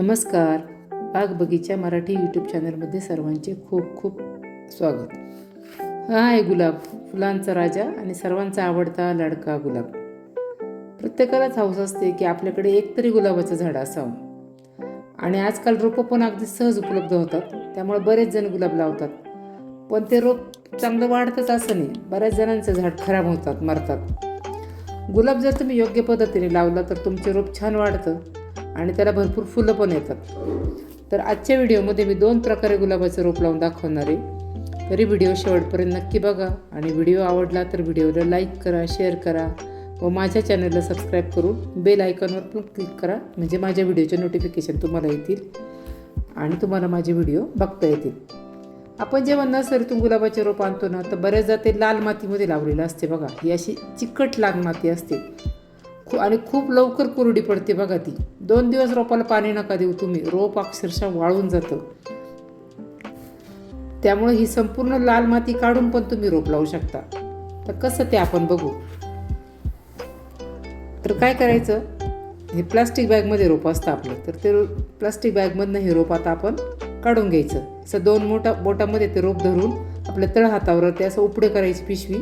नमस्कार. बाग बगीचा मराठी यूट्यूब चॅनलमध्ये सर्वांचे खूप खूप स्वागत. हा आहे गुलाब फुलांचा राजा आणि सर्वांचा आवडता लाडका गुलाब. प्रत्येकालाच हौस असते की आपल्याकडे एकतरी गुलाबाचं झाड असावं. आणि आजकाल रोपं पण अगदी सहज उपलब्ध होतात. त्यामुळे बरेच जण गुलाब लावतात. पण ते रोप चांगलं वाढतंच असं नाही. बऱ्याच जणांचं झाड खराब होतात मरतात. गुलाब जर तुम्ही योग्य पद्धतीने लावला तर तुमचे रोप छान वाढतं. आणि त्याला भरपूर फुलं पण येतात. तर आजच्या व्हिडिओमध्ये मी दोन प्रकारे गुलाबाचं रोप लावून दाखवणार आहे. तरी व्हिडिओ शेवटपर्यंत नक्की बघा आणि व्हिडिओ आवडला तर व्हिडिओला लाईक करा शेअर करा व माझ्या चॅनलला सबस्क्राईब करून बेल आयकॉनवर पण क्लिक करा. म्हणजे माझ्या व्हिडिओचे नोटिफिकेशन तुम्हाला येतील आणि तुम्हाला माझे व्हिडिओ बघता येतील. आपण जेव्हा नर्सरीतून गुलाबाचे रोप आणतो ना तर बऱ्याचदा ते लाल मातीमध्ये लावलेलं असते बघा. ही अशी चिकट लाल माती असते. आणि खूप लवकर कोरडी पडते बघा ती. दोन दिवस रोपाला पाणी नका देऊ तुम्ही. रोप अक्षरशः वाळून जातं. त्यामुळे ही संपूर्ण लाल माती काढून पण तुम्ही रोप लावू शकता. तर कसं ते आपण बघू. तर काय करायचं? हे प्लास्टिक बॅगमध्ये रोप असतं आपलं. तर ते प्लास्टिक बॅगमधनं हे रोप आता आपण काढून घ्यायचं. असं दोन मोठा बोटामध्ये ते रोप धरून आपल्या तळ हातावर ते असं उपडे करायची पिशवी.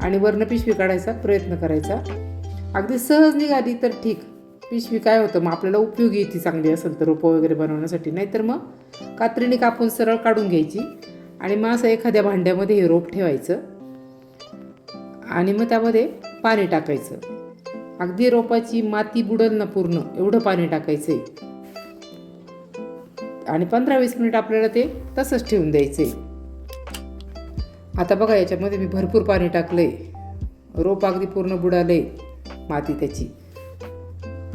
आणि वरनं पिशवी काढायचा प्रयत्न करायचा. अगदी सहज निघाली तर ठीक. पिशवी काय होतं. मग आपल्याला उपयोगी ती चांगली असेल तर रोपं वगैरे बनवण्यासाठी. नाहीतर मग कात्रीने कापून सरळ काढून घ्यायची. आणि मग असं एखाद्या भांड्यामध्ये हे रोप ठेवायचं. आणि मग त्यामध्ये पाणी टाकायचं. अगदी रोपाची माती बुडल ना पूर्ण एवढं पाणी टाकायचं आहे आणि पंधरा वीस मिनिट आपल्याला ते तसंच ठेवून द्यायचं आहे आता बघा याच्यामध्ये मी भरपूर पाणी टाकलं आहे रोप अगदी पूर्ण बुडालं आहे माती त्याची.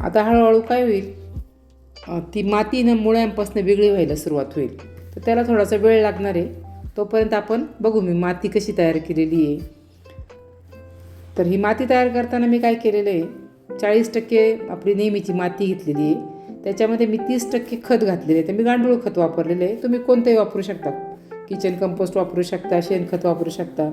आता हळूहळू काय होईल? ती माती न मुळ्यांपासून वेगळी व्हायला सुरुवात होईल. तर त्याला थोडासा वेळ लागणार आहे. तोपर्यंत आपण बघू मी माती कशी तयार केलेली आहे. तर ही माती तयार करताना मी काय केलेलं आहे? चाळीस टक्के आपली नेहमीची माती घेतलेली आहे. त्याच्यामध्ये मी तीस टक्के खत घातलेले आहे. तर मी गांडूळ खत वापरलेलं आहे. तुम्ही कोणतंही वापरू शकता. किचन कंपोस्ट वापरू शकता शेणखत वापरू शकता.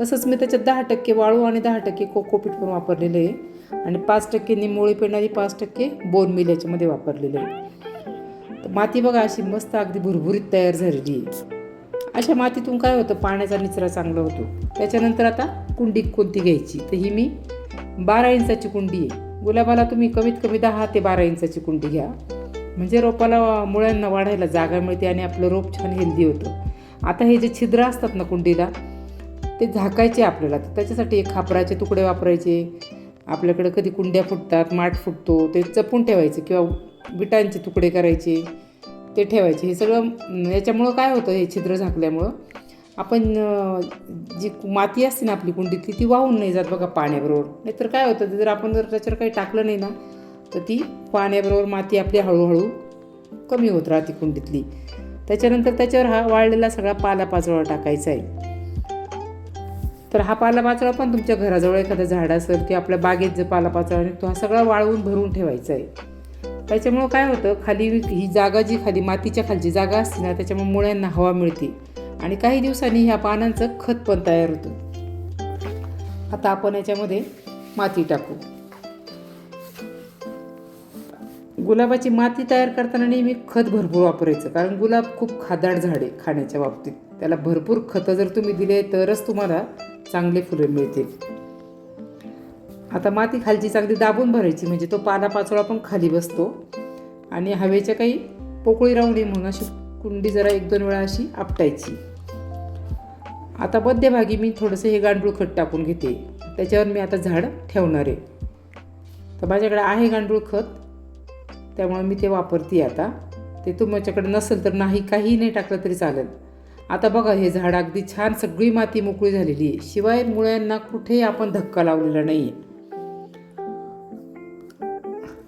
तसंच मी त्याच्यात दहा टक्के वाळू आणि दहा टक्के कोकोपीट पण वापरलेलं आहे. आणि पाच टक्के निमोळी पेंड आणि पाच टक्के बोन मिल याच्यामध्ये वापरलेलं आहे. तर माती बघा अशी मस्त अगदी भुरभुरीत तयार झालेली आहे. अशा मातीतून काय होतं? पाण्याचा निचरा चांगला होतो. त्याच्यानंतर आता कुंडी कोणती घ्यायची? तर ही मी बारा इंचाची कुंडी आहे. गुलाबाला तुम्ही कमीत कमी दहा ते बारा इंचाची कुंडी घ्या. म्हणजे रोपाला मुळ्यांना वाढायला जागा मिळते आणि आपलं रोप छान हेल्दी होतं. आता हे जे छिद्र असतात ना कुंडीला ते झाकायचे आपल्याला. तर त्याच्यासाठी एक खापराचे तुकडे वापरायचे. आपल्याकडं कधी कुंड्या फुटतात माठ फुटतो ते जपून ठेवायचे किंवा विटांचे तुकडे करायचे ते ठेवायचे. हे सगळं याच्यामुळं काय होतं हे छिद्र झाकल्यामुळं? आपण जी माती असते ना आपली कुंडीतली ती वाहून नाही जात बघा पाण्याबरोबर. नाहीतर काय होतं ते जर आपण जर त्याच्यावर काही टाकलं नाही ना तर ती पाण्याबरोबर माती आपली हळूहळू कमी होत राहते कुंडीतली. त्याच्यानंतर त्याच्यावर हा वाळलेला सगळा पालापाचोळा टाकायचा आहे. तर हा पालापाचोळा पण तुमच्या घराजवळ एखादं झाड असेल किंवा आपल्या बागेत जो पालापाचोळा निघतो हा सगळा वाळवून भरून ठेवायचा आहे. त्याच्यामुळं काय होतं खाली ही जागा जी खाली मातीच्या खालची जागा असते ना त्याच्यामुळे मुळ्यांना हवा मिळते. आणि काही दिवसांनी ह्या पानांचं खत पण तयार होतं. आता आपण याच्यामध्ये माती टाकू. गुलाबाची माती तयार करताना नेहमी खत भरपूर वापरायचं कारण गुलाब खूप खादाड झाड आहे खाण्याच्या बाबतीत. त्याला भरपूर खतं जर तुम्ही दिले तरच तुम्हाला चांगले फुलं मिळतील. आता माती खालची चांगली दाबून भरायची म्हणजे तो पालापाचोळा पण खाली बसतो. आणि हवेच्या काही पोकळी राहू नये म्हणून अशी कुंडी जरा एक दोन वेळा अशी आपटायची. आता मध्यभागी मी थोडंसं हे गांडूळ खत टाकून घेते. त्याच्यावर मी आता झाड ठेवणार आहे. तर माझ्याकडे आहे गांडूळ खत. त्यामुळे मी ते वापरते आता. ते तुमच्याकडे नसेल तर नाही काही नाही टाकलं तरी चालेल. आता बघा हे झाड अगदी छान सगळी माती मोकळी झालेली आहे. शिवाय मुळ्यांना कुठेही आपण धक्का लावलेला नाही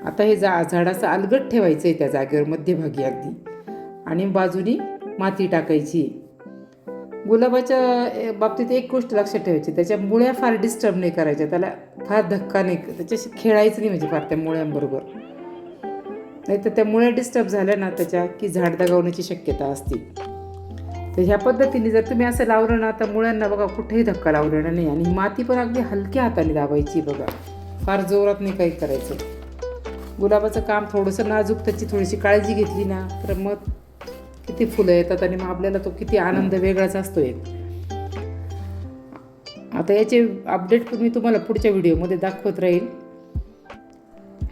आता हे जा झाडाचं अलगट ठेवायचं आहे त्या जागेवर मध्यभागी अगदी. आणि बाजूनी माती टाकायची. गुलाबाच्या बाबतीत एक गोष्ट लक्षात ठेवायची त्याच्या मुळ्या फार डिस्टर्ब नाही करायच्या. त्याला फार धक्का नाही त्याच्याशी खेळायचं नाही म्हणजे फार त्या मुळ्यांबरोबर. नाही तर त्या मुळे डिस्टर्ब झाल्या ना त्याच्या की झाड दगावण्याची शक्यता असते. तर ह्या पद्धतीने जर तुम्ही असं लावलं ना तर मुळांना बघा कुठेही धक्का लावलेला नाही. आणि माती पण अगदी हलक्या हाताने दाबायची बघा. फार जोरात नाही काही करायचं. गुलाबाचं काम थोडंसं नाजूक त्याची थोडीशी काळजी घेतली ना तर मग किती फुलं येतात आणि मग आपल्याला तो किती आनंद वेगळाच असतो एक. आता याचे अपडेट मी तुम्हाला पुढच्या व्हिडिओमध्ये दाखवत राहील.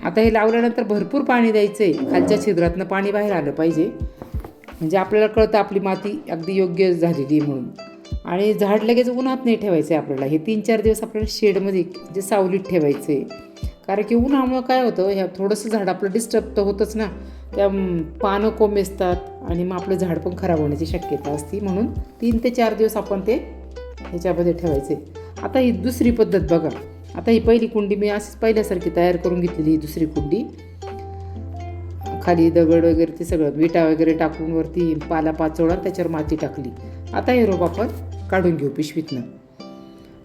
आता हे लावल्यानंतर भरपूर पाणी द्यायचं आहे खालच्या छिद्रातनं पाणी बाहेर आलं पाहिजे. म्हणजे आपल्याला कळतं आपली माती अगदी योग्य झालेली म्हणून. आणि झाड लगेच उन्हात नाही ठेवायचं आहे आपल्याला. हे तीन चार दिवस आपल्याला शेडमध्ये म्हणजे सावलीत ठेवायचं आहे कारण की उन्हामुळं काय होतं ह्या थोडंसं झाड आपलं डिस्टर्ब तर होतंच ना. त्या पानं कोंबेसतात आणि मग आपलं झाड पण खराब होण्याची शक्यता असते. म्हणून तीन ते चार दिवस आपण ते ह्याच्यामध्ये ठेवायचे आता ही दुसरी पद्धत बघा. आता ही पहिली कुंडी मी अशीच पहिल्यासारखी तयार करून घेतलेली ही दुसरी कुंडी. खाली दगड वगैरे ते सगळं विटा वगैरे टाकून वरती पाला पाचोळा त्याच्यावर माती टाकली. आता हे रोप आपण काढून घेऊ पिशवीतनं.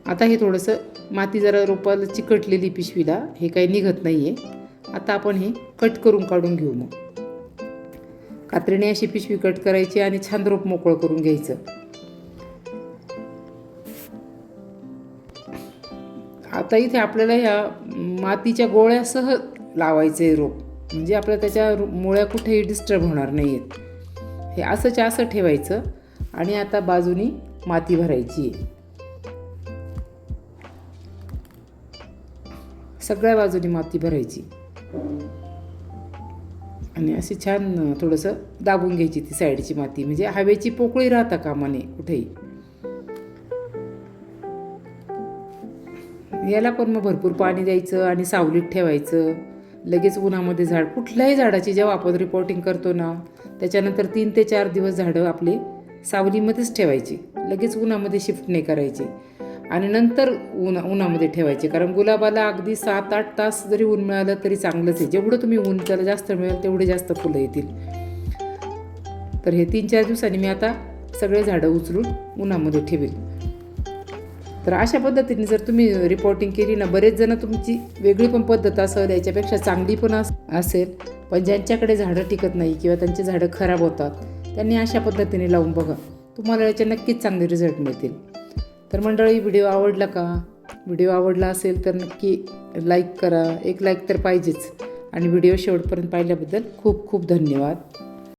आता हे थोडंसं माती जरा रोपाला चिकटलेली पिशवीला हे काही निघत नाही आहे आता आपण हे कट करून काढून घेऊ मग. कात्रीने अशी पिशवी कट करायची आणि छान रोप मोकळं करून घ्यायचं. आता इथे आपल्याला ह्या मातीच्या गोळ्यासह लावायचं आहे रोप. म्हणजे आपल्या त्याच्या मुळ्या कुठेही डिस्टर्ब होणार नाही आहेत हे असंच्या असं ठेवायचं आणि आता बाजूनी माती भरायची आहे. सगळ्या बाजूनी माती भरायची. आणि अशी छान थोडंसं दाबून घ्यायची ती साईडची माती. म्हणजे हवेची पोकळी राहता कामाने कुठेही. याला पण मग भरपूर पाणी द्यायचं आणि सावलीत ठेवायचं. लगेच उन्हामध्ये झाड कुठल्याही झाडाची जेव्हा आपण रिपोर्टिंग करतो ना त्याच्यानंतर तीन ते चार दिवस झाडं आपले सावलीमध्येच ठेवायची. लगेच उन्हामध्ये शिफ्ट नाही करायचे. आणि नंतर उन्हा उन्हामध्ये ठेवायचे. कारण गुलाबाला अगदी सात आठ तास जरी ऊन मिळालं तरी चांगलंच आहे. जेवढं तुम्ही ऊन त्याला जास्त मिळेल तेवढे जास्त फुलं येतील. तर हे तीन चार दिवसांनी मी आता सगळे झाडं उचलून उन्हामध्ये ठेवेल तर अशा पद्धतीने जर तुम्ही रिपोर्टिंग केली ना बरेच जण तुमची वेगळी पण पद्धत असेल याच्यापेक्षा चांगली पण असेल. पण ज्यांच्याकडे झाडं टिकत नाही किंवा त्यांची झाडं खराब होतात त्यांनी अशा पद्धतीने लावून बघा. तुम्हाला याचे नक्कीच चांगले रिझल्ट मिळतील. तर मंडळी व्हिडिओ आवडला का? व्हिडिओ आवडला असेल तर नक्की लाईक करा. एक लाईक तर पाहिजेच. आणि व्हिडिओ शेवटपर्यंत पाहिल्याबद्दल खूप खूप धन्यवाद.